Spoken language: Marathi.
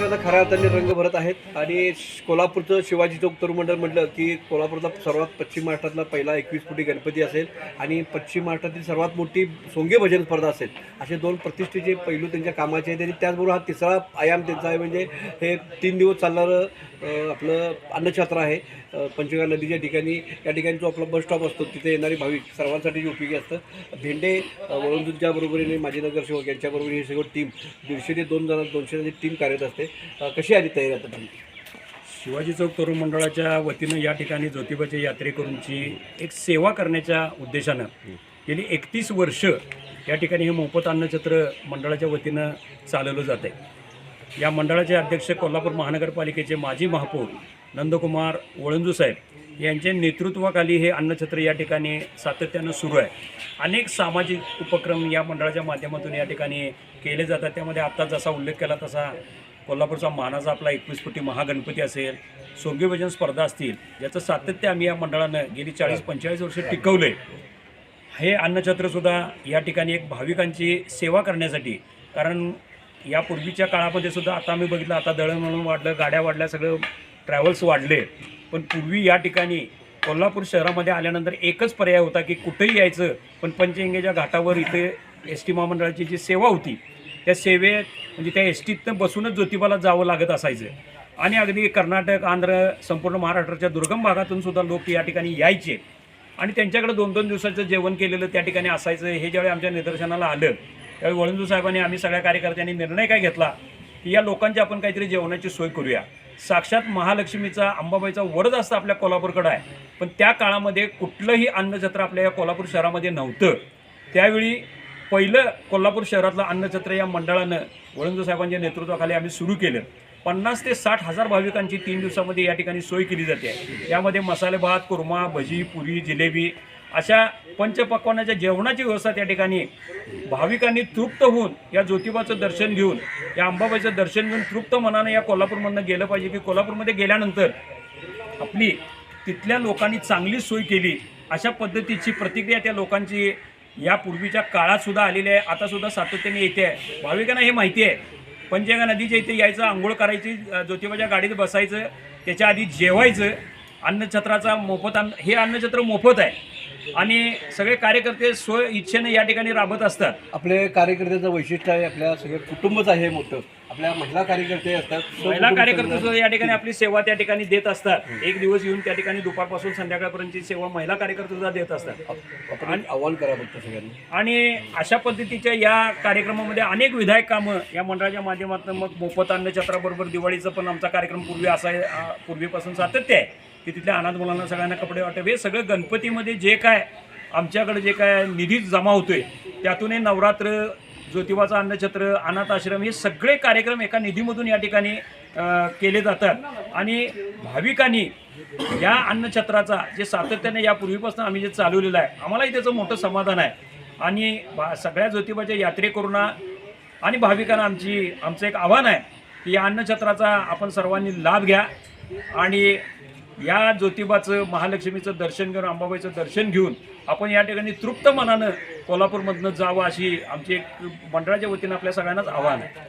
नवरात्रीला खऱ्या अर्थाने रंग भरत आहेत. आणि कोल्हापूरचं शिवाजी चौक तरुण मंडळ म्हटलं की कोल्हापूरचा सर्वात पश्चिम महाराष्ट्रातला पहिला एकवीस फुटी गणपती असेल आणि पश्चिम महाराष्ट्रातील सर्वात मोठी सोंगे भजन स्पर्धा असेल. असे दोन प्रतिष्ठेचे पैलू त्यांच्या कामाचे आहेत आणि त्याचबरोबर हा तिसरा आयाम त्यांचा आहे म्हणजे हे तीन दिवस चालणारं आपलं अन्नछात्र आहे. पंचगंगा नदीच्या ठिकाणी या ठिकाणी जो आपला बस स्टॉप असतो तिथे येणारी भाविक सर्वांसाठी जी उपयोगी असतं. भेंडे अं, बरोबरीने माजी नगरसेवक यांच्याबरोबर ही सगळं टीम दीडशे ते दोन जण दोनशे जणांची टीम कार्यरत असते. कशी आली तयारी आता तुमची? शिवाजी चौक तरुण मंडळाच्या वतीनं या ठिकाणी ज्योतिबाच्या यात्रेकरूंची एक सेवा करण्याच्या उद्देशानं गेली एकतीस वर्ष या ठिकाणी हे मोफत अन्नछत्र मंडळाच्या वतीनं चालवलं जात आहे या मंडळाचे अध्यक्ष कोल्हापूर महानगरपालिकेचे माजी महापौर नंदकुमार वळंजू साहेब यांच्या नेतृत्वाखाली हे अन्नछत्र या ठिकाणी सातत्यानं सुरू आहे. अनेक सामाजिक उपक्रम या मंडळाच्या माध्यमातून या ठिकाणी केले जातात. त्यामध्ये आत्ता जसा उल्लेख केला तसा कोल्हापूरचा मानाचा आपला एकवीस फुटी महागणपती असेल सोग्यभजन स्पर्धा असतील याचं सातत्य आम्ही या मंडळानं गेली चाळीस पंचेचाळीस वर्ष टिकवलं. आहे हे अन्नछत्रसुद्धा या ठिकाणी एक भाविकांची सेवा करण्यासाठी कारण या पूर्वीच्या काळामध्ये सुद्धा आता आम्ही बघितलं आता दळणवळण वाढलं गाड्या वाढल्या सगळं ट्रॅव्हल्स वाढले पण पूर्वी या ठिकाणी कोल्हापूर शहरामध्ये आल्यानंतर एकच पर्याय होता की कुठेही यायचं पण पंचगंगेच्या घाटावर इथे एस टी महामंडळाची जी सेवा होती त्या सेवेत म्हणजे त्या एस टीतनं बसूनच ज्योतिबाला जावं लागत असायचं. आणि अगदी कर्नाटक आंध्र संपूर्ण महाराष्ट्राच्या दुर्गम भागातून सुद्धा लोक या ठिकाणी यायचे. आणि त्यांच्याकडे दोन दोन दिवसाचं जेवण केलेलं त्या ठिकाणी असायचं. हे ज्यावेळी आमच्या निदर्शनाला आलं त्यावेळी वळंजू साहेबांनी आम्ही सगळ्या कार्यकर्त्यांनी निर्णय काय घेतला की या लोकांची आपण काहीतरी जेवणाची सोय करूया. साक्षात महालक्ष्मीचा अंबाबाईचा वरच असतं आपल्या कोल्हापूरकडं आहे. पण त्या काळामध्ये कुठलंही अन्नछत्र आपल्या या कोल्हापूर शहरामध्ये नव्हतं. त्यावेळी पहिलं कोल्हापूर शहरातलं अन्नछत्र या मंडळानं वळंजू साहेबांच्या नेतृत्वाखाली आम्ही सुरू केलं. पन्नास ते साठ हजार भाविकांची तीन दिवसामध्ये या ठिकाणी सोय केली जाते. यामध्ये मसाले भात कुर्मा भजी पुरी जिलेबी अशा पंचपक्वानाच्या जेवणाची व्यवस्था त्या ठिकाणी भाविकांनी तृप्त होऊन या ज्योतिबाचं दर्शन घेऊन या अंबाबाईचं दर्शन घेऊन तृप्त मनानं या कोल्हापूरमधनं गेलं पाहिजे की कोल्हापूरमध्ये गेल्यानंतर आपली तिथल्या लोकांनी चांगली सोय केली. अशा पद्धतीची प्रतिक्रिया त्या लोकांची या पूर्वीच्या आलेली आहे. आतासुद्धा सातत्याने येते आहे. भाविकांना हे माहिती आहे. पंचगंगा नदीच्या इथे यायचं आंघोळ करायची ज्योतिबाच्या गाडीत बसायचं त्याच्या आधी जेवायचं अन्नछत्राचा मोफत अन्न हे अन्नछत्र मोफत आहे. आणि सगळे कार्यकर्ते स्व इच्छेने या ठिकाणी राबत असतात. आपले कार्यकर्त्याचं वैशिष्ट्य आहे आपल्या सगळ्या कुटुंबच आहे मोठं. आपल्या महिला कार्यकर्ते असतात महिला कार्यकर्ते सुद्धा या ठिकाणी आपली सेवा त्या ठिकाणी देत असतात. एक दिवस येऊन त्या ठिकाणी दुपारपासून संध्याकाळपर्यंतची सेवा महिला कार्यकर्ते सुद्धा देत असतात. एक आव्हान करा फक्त सगळ्यांनी. आणि अशा पद्धतीच्या या कार्यक्रमामध्ये अनेक विधायक कामं या मंडळाच्या माध्यमातून मग मोफत अन्नछत्राबरोबर दिवाळीचं पण आमचा कार्यक्रम पूर्वी असा पूर्वीपासून सातत्य आहे की तिथल्या अनाथ मुलांना सगळ्यांना कपडे वाटप हे सगळं गणपतीमध्ये जे काय आमच्याकडे जे काय निधी जमा होतोय त्यातून हे नवरात्र ज्योतिबाचं अन्नछत्र अनाथ आश्रम हे सगळे कार्यक्रम एका निधीमधून या ठिकाणी केले जातात. आणि भाविकांनी या अन्नछत्राचा जे सातत्याने या पूर्वीपासून आम्ही जे चालवलेलं आहे आम्हालाही त्याचं मोठं समाधान आहे. आणि भा सगळ्या ज्योतिबाच्या यात्रेकरूंना आणि भाविकांना आमची आमचं एक आव्हान आहे की या अन्नछत्राचा आपण सर्वांनी लाभ घ्या. आणि या ज्योतिबाचं महालक्ष्मीचं दर्शन घेऊन अंबाबाईचं दर्शन घेऊन आपण या ठिकाणी तृप्त मनानं कोल्हापूरमधनं जावं अशी आमची एक मंडळाच्या वतीनं आपल्या सगळ्यांनाच आव्हान आहे.